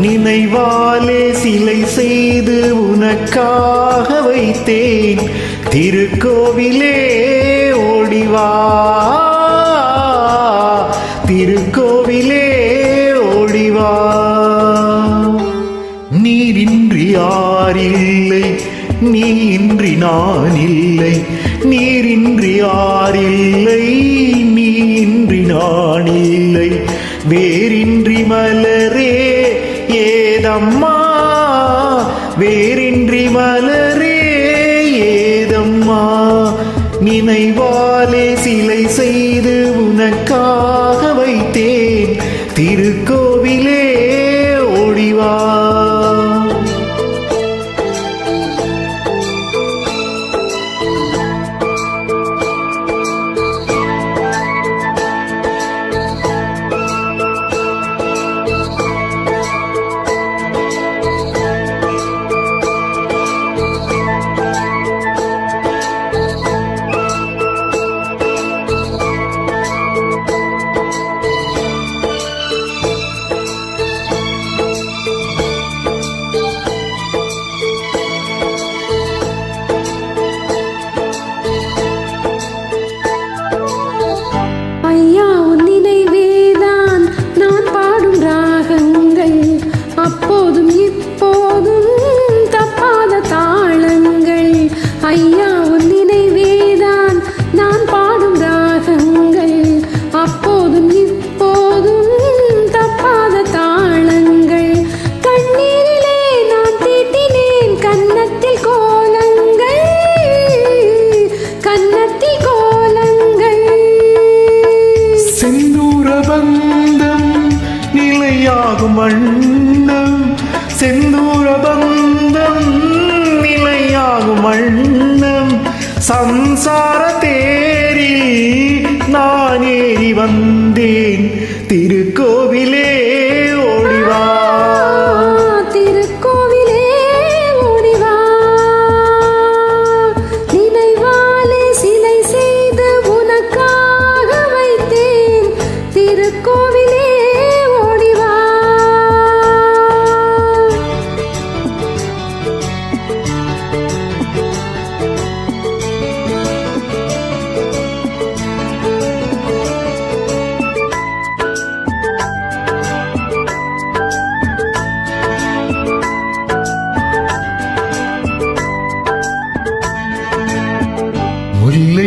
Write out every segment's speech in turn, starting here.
நினைவாலே சிலை செய்து உனக்காக வைத்தேன். திருக்கோவிலே ஓடிவா திருக்கோவிலே ஓடிவா நீரின்றி யாரில்லை நீ நான் இல்லை. நீரின்றி யாரில்லை நீ நான் இல்லை. அம்மா வேறின்றி மலரே ஏதம்மா? நினைவாலே சிலை செய்து உனக்காக வைத்தேன். திருக்கோ ஐயா நான்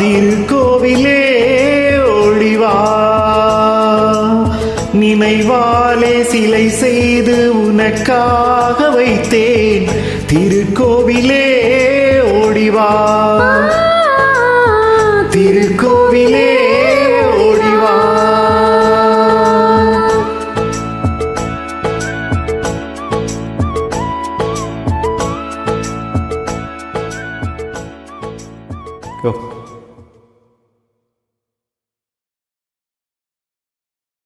திருக்கோவிலே ஒளிவா? நினைவாலே சிலை செய்து உனக்காக வைத்தேன். திருக்கோவிலே ஒளிவா? திருக்கோவிலே Go.